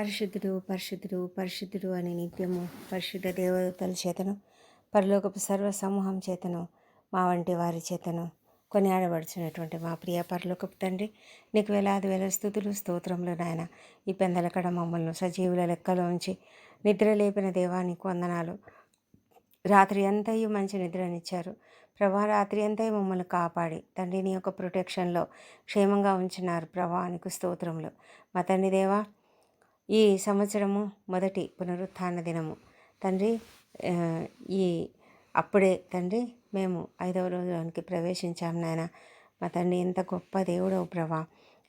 పరిశుద్ధుడు పరిశుద్ధుడు పరిశుద్ధుడు అని నిత్యము పరిశుద్ధ దేవతల చేతను పరలోకపు సర్వ సమూహం చేతను మా వంటి వారి చేతను కొనియాడబడుచున్నటువంటి మా ప్రియ పరలోకపు తండ్రి నీకు వేలాది వేల స్థుతులు స్తోత్రములు నాయన. ఈ పెందలకడ మమ్మల్ని సజీవుల లెక్కలో ఉంచి నిద్ర లేపిన దేవానికి వందనాలు. రాత్రి అంతయు మంచి నిద్రనిచ్చారు. ప్రభా రాత్రి అంతయు మమ్మల్ని కాపాడి తండ్రిని యొక్క ప్రొటెక్షన్లో క్షేమంగా ఉంచినారు. ప్రభానికి స్తోత్రములు. మా తండ్రి దేవా ఈ సంవత్సరము మొదటి పునరుత్థాన దినము. తండ్రి ఈ అప్పుడే తండ్రి మేము ఐదవ రోజులోనికి ప్రవేశించాం నాయన. మా తండ్రి ఎంత గొప్ప దేవుడవు ప్రభా.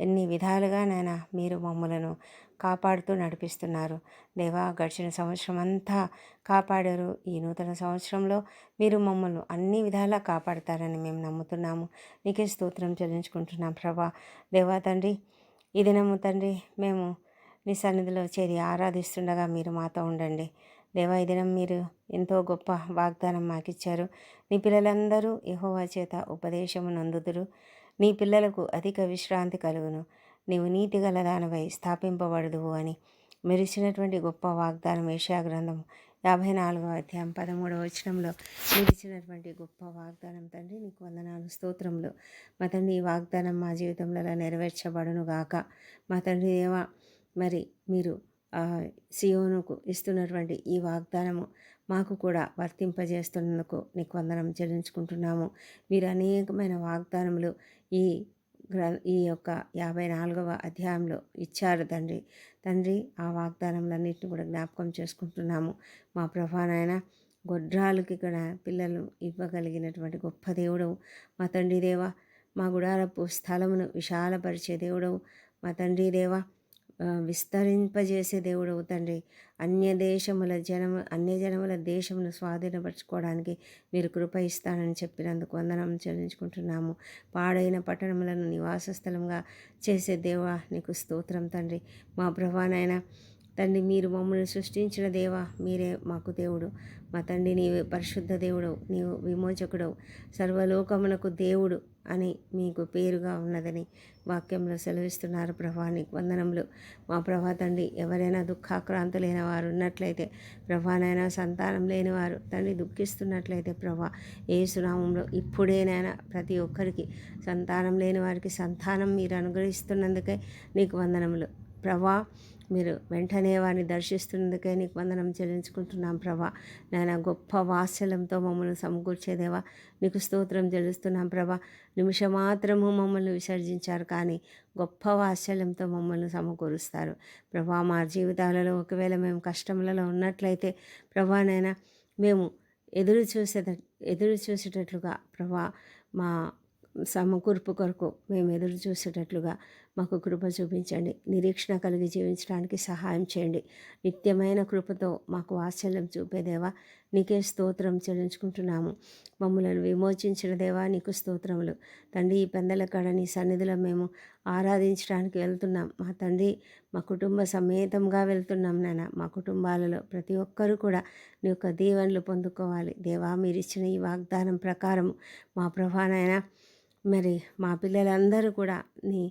ఎన్ని విధాలుగా నాయన మీరు మమ్మలను కాపాడుతూ నడిపిస్తున్నారు. దేవా గడిచిన సంవత్సరం అంతా కాపాడారు. ఈ నూతన సంవత్సరంలో మీరు మమ్మల్ని అన్ని విధాలా కాపాడతారని మేము నమ్ముతున్నాము. నీకే స్తోత్రం చెల్లించుకుంటున్నాం ప్రభా. దేవా తండ్రి ఈ దినము తండ్రి మేము నీ సన్నిధిలో చేరి ఆరాధిస్తుండగా మీరు మాతో ఉండండి. దేవా ఈ దినం మీరు ఎంతో గొప్ప వాగ్దానం మాకిచ్చారు. నీ పిల్లలందరూ యహోవా చేత ఉపదేశము నందుదురు. నీ పిల్లలకు అధిక విశ్రాంతి కలుగును. నీవు నీతి గల దానిపై స్థాపింపబడదువు అని మెరిచినటువంటి గొప్ప వాగ్దానం ఏషియా గ్రంథం యాభై నాలుగవ అధ్యాయం పదమూడవ వచనంలో మీరు ఇచ్చినటువంటి గొప్ప వాగ్దానం. తండ్రి నీకు వందనాలు స్తోత్రంలో మా తండ్రి ఈ వాగ్దానం మా జీవితంలో నెరవేర్చబడును గాక మా తండ్రి దేవా మరి మీరు సియోనుకు ఇస్తున్నటువంటి ఈ వాగ్దానము మాకు కూడా వర్తింపజేస్తున్నందుకు నీకు వందనం చెల్లించుకుంటున్నాము. మీరు అనేకమైన వాగ్దానములు ఈ గ్ర ఈ యొక్క యాభై నాలుగవ అధ్యాయంలో ఇచ్చారు తండ్రి. తండ్రి ఆ వాగ్దానములన్నింటిని కూడా జ్ఞాపకం చేసుకుంటున్నాము. మా ప్రభానాయన గొడ్రాలకి కూడా పిల్లలు ఇవ్వగలిగినటువంటి గొప్ప దేవుడవు. మా తండ్రి దేవా మా గుడారపు స్థలమును విశాలపరిచే దేవుడవు. మా తండ్రి దేవా విస్తరింపజేసే దేవుడవు తండ్రి అన్య దేశముల జనము అన్య జనముల దేశమును స్వాధీనపరచుకోవడానికి మీరు కృప ఇస్తానని చెప్పినందుకు వందనం చెల్లించుకుంటున్నాము. పాడైన పట్టణములను నివాస స్థలంగా చేసే దేవా నీకు స్తోత్రం తండ్రి. మా ప్రభానైనా తండ్రి మీరు మమ్మల్ని సృష్టించిన దేవా మీరే మాకు దేవుడు. మా తండ్రి నీ పరిశుద్ధ దేవుడు నీవు విమోచకుడవు. సర్వలోకమునకు దేవుడు. అని మీకు పేరుగా ఉన్నదని వాక్యంలో సెలవిస్తున్నారు ప్రభా. నీకు వందనములు. మా ప్రభా తండ్రి ఎవరైనా దుఃఖాక్రాంతు లేని వారు ఉన్నట్లయితే ప్రభానైనా సంతానం లేని వారు తండ్రి దుఃఖిస్తున్నట్లయితే ప్రభా ఏ సునామంలో ఇప్పుడేనైనా ప్రతి ఒక్కరికి సంతానం లేని వారికి సంతానం మీరు అనుగ్రహిస్తున్నందుకే నీకు వందనములు. ప్రభా మీరు వెంటనే వారిని దర్శిస్తున్నందుకే నీకు వందనం చెల్లించుకుంటున్నాం ప్రభా. నాయన గొప్ప వాత్సల్యంతో మమ్మల్ని సమకూర్చేదేవా నీకు స్తోత్రం చెల్లిస్తున్నాం ప్రభా. నిమిషమాత్రము మమ్మల్ని విసర్జించారు కానీ గొప్ప వాత్సల్యంతో మమ్మల్ని సమకూరుస్తారు. ప్రభా మా జీవితాలలో ఒకవేళ మేము కష్టములలో ఉన్నట్లయితే ప్రభా నైనా మేము ఎదురు చూసే ఎదురు చూసేటట్లుగా ప్రభా మా సమకూర్పు కొరకు మేము ఎదురు చూసేటట్లుగా మాకు కృప చూపించండి. నిరీక్షణ కలిగి జీవించడానికి సహాయం చేయండి. నిత్యమైన కృపతో మాకు వాత్సల్యం చూపేదేవా నీకే స్తోత్రం చెల్లించుకుంటున్నాము. మమ్మలను విమోచించిన దేవా నీకు స్తోత్రములు. తండ్రి ఈ పెందల కాడ నీ సన్నిధిలో మేము ఆరాధించడానికి వెళ్తున్నాం. మా తండ్రి మా కుటుంబ సమేతంగా వెళ్తున్నాం నాన్న మా కుటుంబాలలో ప్రతి ఒక్కరూ కూడా నీ యొక్క దీవెనలు పొందుకోవాలి. దేవా మీరు ఇచ్చిన ఈ వాగ్దానం ప్రకారం మా ప్రభానైనా మరి మా పిల్లలందరూ కూడా నీ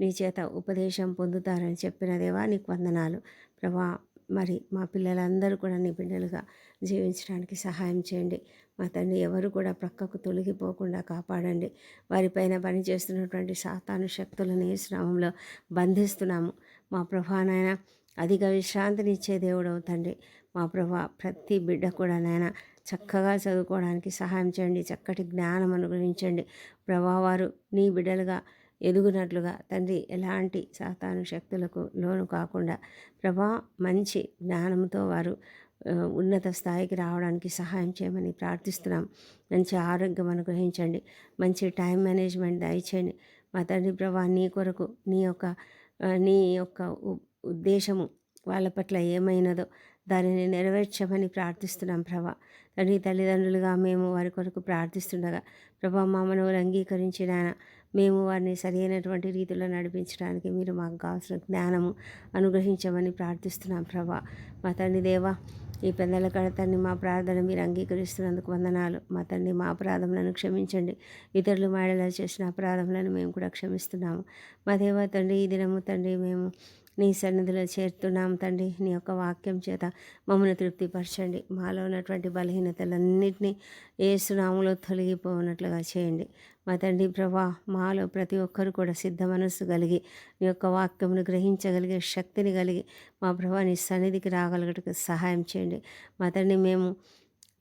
నీ చేత ఉపదేశం పొందుతారని చెప్పిన దేవా నీకు వందనాలు. ప్రభా మరి మా పిల్లలందరూ కూడా నీ బిడ్డలుగా జీవించడానికి సహాయం చేయండి. మా తండ్రి ఎవరు కూడా ప్రక్కకు తొలగిపోకుండా కాపాడండి. వారిపైన పనిచేస్తున్నటువంటి సాతాను శక్తులను ఈ శ్రమంలో బంధిస్తున్నాము. మా ప్రభానైనా అధిక విశ్రాంతినిచ్చే దేవుడవు తండ్రి. మా ప్రభా ప్రతి బిడ్డ కూడా నాయన చక్కగా చదువుకోవడానికి సహాయం చేయండి. చక్కటి జ్ఞానం అనుగ్రహించండి. ప్రభా వారు నీ బిడ్డలుగా ఎదుగునట్లుగా తండ్రి ఎలాంటి సాతాను శక్తులకు లోను కాకుండా ప్రభా మంచి జ్ఞానంతో వారు ఉన్నత స్థాయికి రావడానికి సహాయం చేయమని ప్రార్థిస్తున్నాం. మంచి ఆరోగ్యం అనుగ్రహించండి. మంచి టైం మేనేజ్మెంట్ దయచేయండి. మా తండ్రి ప్రభా నీ కొరకు నీ యొక్క నీ యొక్క ఉద్దేశము వాళ్ళ పట్ల ఏమైనదో దానిని నెరవేర్చమని ప్రార్థిస్తున్నాం ప్రభా. తండ్రి తల్లిదండ్రులుగా మేము వారి కొరకు ప్రార్థిస్తుండగా ప్రభా మా మనవులు అంగీకరించిన మేము వారిని సరైనటువంటి రీతిలో నడిపించడానికి మీరు మాకు కావాల్సిన జ్ఞానము అనుగ్రహించమని ప్రార్థిస్తున్నాం ప్రభా. మా తండ్రి దేవా ఈ పెద్దల కడతాన్ని మా ప్రార్థన మీరు అంగీకరిస్తున్నందుకు వందనాలు. మా తండ్రి మా అపరాధములను క్షమించండి. ఇతరులు మాడలా చేసిన అపరాధములను మేము కూడా క్షమిస్తున్నాము. మా దేవా తండ్రి ఈ దినము తండ్రి మేము నీ సన్నిధిలో చేరుతున్నాం తండ్రి. నీ యొక్క వాక్యం చేత మమ్మల్ని తృప్తిపరచండి. మాలో ఉన్నటువంటి బలహీనతలన్నింటినీ ఏసునాములో తొలగిపోనట్లుగా చేయండి. మా తండ్రి ప్రభా మాలో ప్రతి ఒక్కరు కూడా సిద్ధ మనస్సు కలిగి నీ యొక్క వాక్యమును గ్రహించగలిగే శక్తిని కలిగి మా ప్రభా నీ సన్నిధికి రాగలగటకు సహాయం చేయండి. మా తండ్రి మేము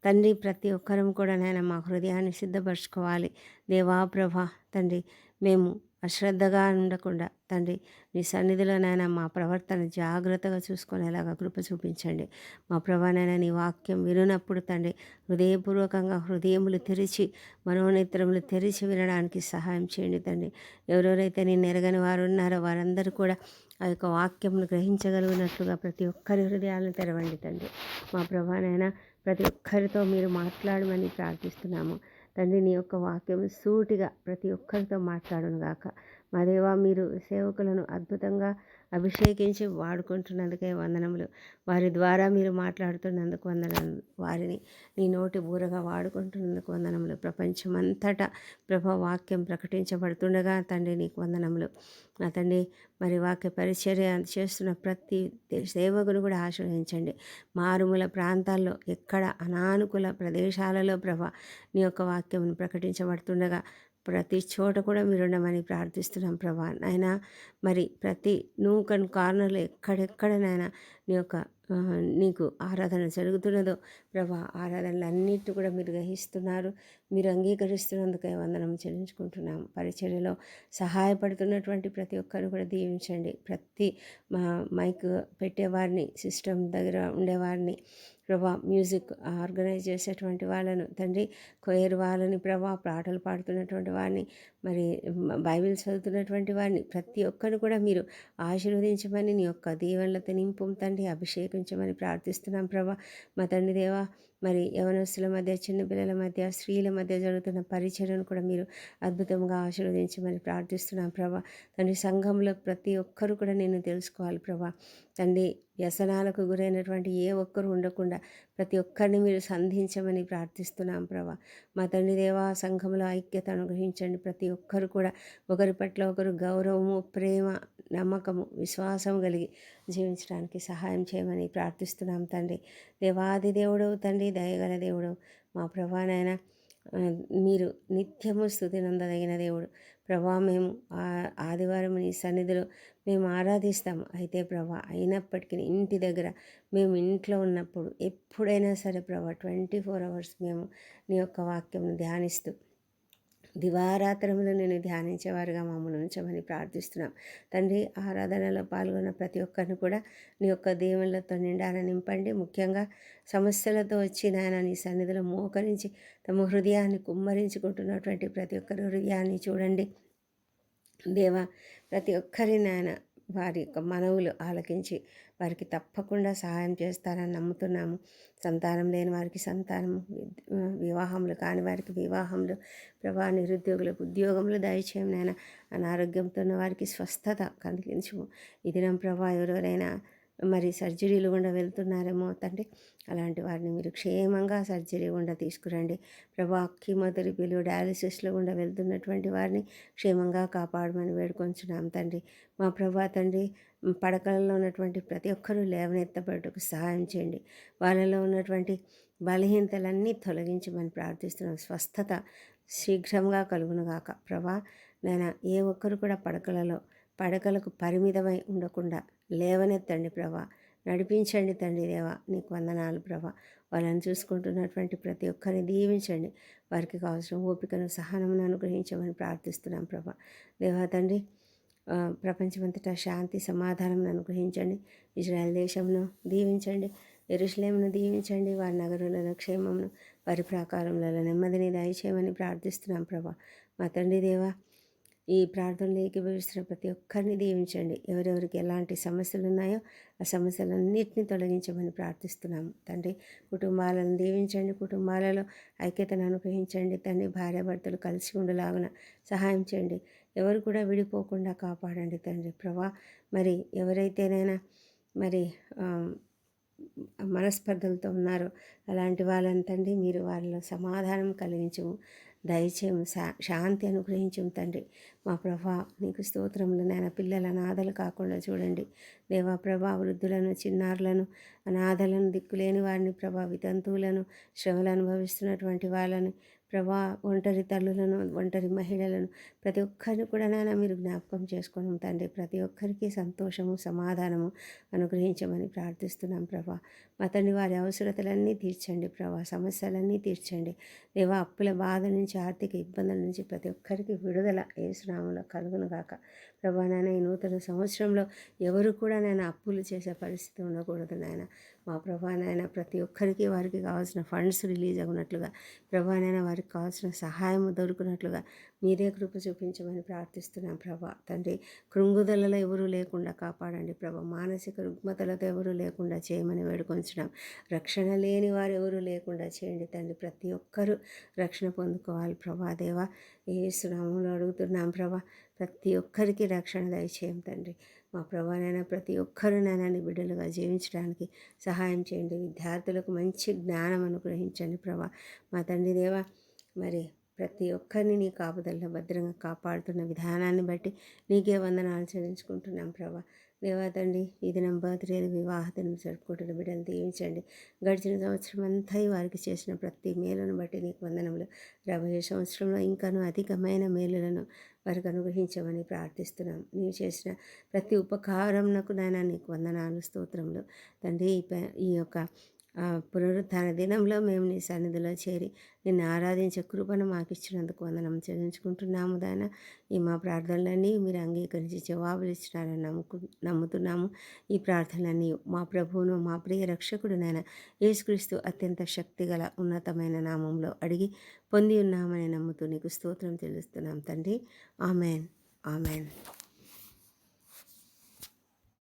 తండ్రి ప్రతి ఒక్కరం కూడా నాయన మా హృదయాన్ని సిద్ధపరచుకోవాలి. దేవా ప్రభా తండ్రి మేము అశ్రద్ధగా ఉండకుండా తండ్రి నీ సన్నిధిలో నాయన మా ప్రవర్తన జాగ్రత్తగా చూసుకునేలాగా కృప చూపించండి. మా ప్రభానైనా నీ వాక్యం వినప్పుడు తండ్రి హృదయపూర్వకంగా హృదయములు తెరిచి మనోనేత్రములు తెరిచి వినడానికి సహాయం చేయండి తండ్రి. ఎవరెవరైతే నేను ఎరగని వారు ఉన్నారో వారందరూ కూడా ఆ యొక్క వాక్యంను గ్రహించగలిగినట్లుగా ప్రతి ఒక్కరి హృదయాలను తెరవండి తండ్రి. మా ప్రభానైనా ప్రతి ఒక్కరితో మీరు మాట్లాడమని ప్రార్థిస్తున్నాము. తండ్రి నీ యొక్క వాక్యం సూటిగా ప్రతి ఒక్కరితో మాట్లాడును గాక. మా దేవా మీరు సేవకులను అద్భుతంగా అభిషేకించి వాడుకుంటున్నందుకే వందనములు. వారి ద్వారా మీరు మాట్లాడుతున్నందుకు వందనములు. వారిని నీ నోటి బూరగా వాడుకుంటున్నందుకు వందనములు. ప్రపంచమంతటా ప్రభా వాక్యం ప్రకటించబడుతుండగా తండ్రి నీకు వందనములు. నా తండ్రి మరి వాక్య పరిచర్య చేస్తున్న ప్రతి సేవకును కూడా ఆశ్రయించండి. మారుమూల ప్రాంతాల్లో ఎక్కడ అనానుకూల ప్రదేశాలలో ప్రభ నీ యొక్క వాక్యం ప్రకటించబడుతుండగా ప్రతి చోట కూడా మీరు ఉండమని ప్రార్థిస్తున్నాం ప్రభా. నాయన మరి ప్రతి నూకన్ కార్నర్లో ఎక్కడెక్కడ నాయన నీ యొక్క నీకు ఆరాధన జరుగుతున్నదో ప్రభా ఆరాధనలు కూడా మీరు గ్రహిస్తున్నారు. మీరు అంగీకరిస్తున్నందుకే వందనం చెల్లించుకుంటున్నాం. పరిచర్యలో సహాయపడుతున్నటువంటి ప్రతి ఒక్కరు కూడా దీవించండి. ప్రతి మా మైక్ పెట్టేవారిని సిస్టమ్ దగ్గర ఉండేవారిని ప్రభా మ్యూజిక్ ఆర్గనైజ్ చేసేటువంటి వాళ్ళను తండ్రి కొయర్ వాళ్ళని ప్రభా పాటలు పాడుతున్నటువంటి వారిని మరి బైబిల్ చదువుతున్నటువంటి వారిని ప్రతి ఒక్కరు కూడా మీరు ఆశీర్వదించమని నీ యొక్క దీవెనలతో నింపు తండ్రి అభిషేకించమని ప్రార్థిస్తున్నాం ప్రభా. మా తండ్రి దేవా మరి యవనస్తుల మధ్య చిన్నపిల్లల మధ్య స్త్రీల మధ్య జరుగుతున్న పరిచయను కూడా మీరు అద్భుతంగా ఆశీర్వదించి మరి ప్రార్థిస్తున్నాం ప్రభా. తండ్రి సంఘంలో ప్రతి ఒక్కరు కూడా నేను తెలుసుకోవాలి ప్రభా. తండ్రి వ్యసనాలకు గురైనటువంటి ఏ ఒక్కరు ఉండకుండా ప్రతి ఒక్కరిని మీరు సంధించమని ప్రార్థిస్తున్నాం ప్రభా. మా తండ్రి దేవా సంఘంలో ఐక్యత అనుగ్రహించండి. ప్రతి ఒక్కరు కూడా ఒకరి పట్ల ఒకరు గౌరవము ప్రేమ నమ్మకము విశ్వాసం కలిగి జీవించడానికి సహాయం చేయమని ప్రార్థిస్తున్నాం తండ్రి. దేవాది దేవుడు తండ్రి దయగల దేవుడు. మా ప్రభానైనా మీరు నిత్యము స్థుతి నందదగిన దేవుడు. ప్రభా మేము ఆదివారం నీ సన్నిధిలో మేము ఆరాధిస్తాము. అయితే ప్రభా అయినప్పటికీ ఇంటి దగ్గర మేము ఇంట్లో ఉన్నప్పుడు ఎప్పుడైనా సరే ప్రభా ట్వంటీ ఫోర్ అవర్స్ మేము నీ యొక్క వాక్యం ధ్యానిస్తూ దివారాత్రములు నేను ధ్యానించేవారుగా మమ్మల్ని ఉంచమని ప్రార్థిస్తున్నాం. తండ్రి ఆరాధనలో పాల్గొన్న ప్రతి ఒక్కరిని కూడా నీ యొక్క దేవుళ్ళతో నిండాన నింపండి. ముఖ్యంగా సమస్యలతో వచ్చి నాయన నీ సన్నిధిలో మోకరించి తమ హృదయాన్ని కుమ్మరించుకుంటున్నటువంటి ప్రతి ఒక్కరి హృదయాన్ని చూడండి. దేవా ప్రతి ఒక్కరి నాయన వారి యొక్క మనవులు ఆలకించి వారికి తప్పకుండా సహాయం చేస్తారని నమ్ముతున్నాము. సంతానం లేని వారికి సంతానం వివాహములు కాని వారికి వివాహములు ప్రభా నిరుద్యోగులకు ఉద్యోగములు దయచేయం నాయన. అనారోగ్యంతో ఉన్న వారికి స్వస్థత కలిగించము. ఇది నా ప్రభా ఎవరెవరైనా మరి సర్జరీలు గుండా వెళ్తున్నారేమో తండ్రి అలాంటి వారిని మీరు క్షేమంగా సర్జరీ గుండా తీసుకురండి. ప్రభా కీమోథెరపీలు డయాలసిస్లో గుండా వెళ్తున్నటువంటి వారిని క్షేమంగా కాపాడమని వేడుకొంచున్నాం తండ్రి. మా ప్రభా తండ్రి పడకలలో ఉన్నటువంటి ప్రతి ఒక్కరూ లేవనెత్తబడుటకు సహాయం చేయండి. వాళ్ళలో ఉన్నటువంటి బలహీనతలన్నీ తొలగించమని ప్రార్థిస్తున్నాం. స్వస్థత శీఘ్రంగా కలుగునుగాక. ప్రభా నేను ఏ ఒక్కరు కూడా పడకలలో పడకలకు పరిమితమై ఉండకుండా లేవనెత్తండి ప్రభా నడిపించండి తండ్రి దేవా నీకు వందనాలు ప్రభా. వాళ్ళని చూసుకుంటున్నటువంటి ప్రతి ఒక్కరిని దీవించండి. వారికి కావాల్సిన ఓపికను సహనమును అనుగ్రహించమని ప్రార్థిస్తున్నాం ప్రభా. దేవా తండ్రి ప్రపంచమంతటా శాంతి సమాధానం అనుగ్రహించండి. ఇజ్రాయెల్ దేశంను దీవించండి. ఎరుషులేమును దీవించండి. వారి నగరులలో క్షేమమును వారి ప్రాకారంలో నెమ్మదిని దయచేయమని ప్రార్థిస్తున్నాం ప్రభా. మా తండ్రి దేవా ఈ ప్రార్థనలు ఏకీభవిస్తున్న ప్రతి ఒక్కరిని దీవించండి. ఎవరెవరికి ఎలాంటి సమస్యలు ఉన్నాయో ఆ సమస్యలన్నింటినీ తొలగించమని ప్రార్థిస్తున్నాము. తండ్రి కుటుంబాలను దీవించండి. కుటుంబాలలో ఐక్యతను అనుగ్రహించండి. తండ్రి భార్యాభర్తలు కలిసి ఉండలాగున సహాయం చేయండి. ఎవరు కూడా విడిపోకుండా కాపాడండి తండ్రి. ప్రభా మరి ఎవరైతేనైనా మరి మనస్పర్ధలతో ఉన్నారో అలాంటి వాళ్ళని తండ్రి మీరు వాళ్ళలో సమాధానం కలిగించము. దయచేయము. శా శాంతి అనుగ్రహించము తండ్రి. మా ప్రభా నీకు స్తోత్రములు నాయన. పిల్లల అనాథలు కాకుండా చూడండి. దేవా ప్రభా వృద్ధులను చిన్నారులను అనాథలను దిక్కులేని వారిని ప్రభా వితంతువులను శ్రమలు అనుభవిస్తున్నటువంటి వాళ్ళని ప్రభా ఒంటరి తల్లులను ఒంటరి మహిళలను ప్రతి ఒక్కరిని కూడా నాన్న మీరు జ్ఞాపకం చేసుకోవడం తండ్రి ప్రతి ఒక్కరికి సంతోషము సమాధానము అనుగ్రహించమని ప్రార్థిస్తున్నాం ప్రభా. మా తండ్రి వారి అవసరతలన్నీ తీర్చండి ప్రభా సమస్యలన్నీ తీర్చండి. దేవా అప్పుల బాధ నుంచి ఆర్థిక ఇబ్బందుల నుంచి ప్రతి ఒక్కరికి విడుదల. ఏసునామంలో కలుగును గాక. ప్రభా నాయన ఈ నూతన సంవత్సరంలో ఎవరు కూడా నేను అప్పులు చేసే పరిస్థితి ఉండకూడదు నాయన. మా ప్రభా నాయన ప్రతి ఒక్కరికి వారికి కావాల్సిన ఫండ్స్ రిలీజ్ అవునట్లుగా ప్రభా నాయన వారికి కావాల్సిన సహాయం దొరుకున్నట్లుగా మీరే కృప చూపించమని ప్రార్థిస్తున్నాం ప్రభా. తండ్రి కృంగుదలలో ఎవరూ లేకుండా కాపాడండి ప్రభా. మానసిక రుగ్మతలతో ఎవరూ లేకుండా చేయమని వేడుకొంచున్నాం. రక్షణ లేని వారు ఎవరూ లేకుండా చేయండి తండ్రి. ప్రతి ఒక్కరూ రక్షణ పొందుకోవాలి ప్రభా. దేవ ఏ సునామంలో అడుగుతున్నాం ప్రభా. ప్రతి ఒక్కరికి రక్షణ దయచేయం తండ్రి. మా ప్రభానైనా ప్రతి ఒక్కరూ నాయన బిడ్డలుగా జీవించడానికి సహాయం చేయండి. విద్యార్థులకు మంచి జ్ఞానం అనుగ్రహించండి ప్రభా. మా తండ్రి దేవా మరి ప్రతి ఒక్కరిని నీ కాపుదల్లో భద్రంగా కాపాడుతున్న విధానాన్ని బట్టి నీకే వందనాలు చెల్లించుకుంటున్నాం ప్రభా. దేవాతండి ఈ దినం బర్త్డే వివాహ దినం జరుపుకుంటున్న బిడ్డలు దీవించండి. గడిచిన సంవత్సరం అంతా వారికి చేసిన ప్రతి మేలును బట్టి నీకు వందనములు. రాబోయే సంవత్సరంలో ఇంకాను అధికమైన మేలులను వారికి అనుగ్రహించమని ప్రార్థిస్తున్నాం. నీవు చేసిన ప్రతి ఉపకారంకు నాయన నీకు వందనాలు స్తోత్రములు. తండ్రి ఈ యొక్క పునరుత్థాన దినంలో మేము నీ సన్నిధిలో చేరి నిన్ను ఆరాధించే కృపను మాకు ఇచ్చినందుకు వందనం చెల్లించుకుంటున్నాము దాన. ఈ మా ప్రార్థనలన్నీ మీరు అంగీకరించి జవాబులు ఇచ్చినారని నమ్ముకు నమ్ముతున్నాము. ఈ ప్రార్థనలన్నీ మా ప్రభువును మా ప్రియ రక్షకుడు నాయన యేసుక్రీస్తు అత్యంత శక్తిగల ఉన్నతమైన నామంలో అడిగి పొంది ఉన్నామని నమ్ముతూ నీకు స్తోత్రం తెలుస్తున్నాం తండ్రి. ఆమెన్. ఆమెన్.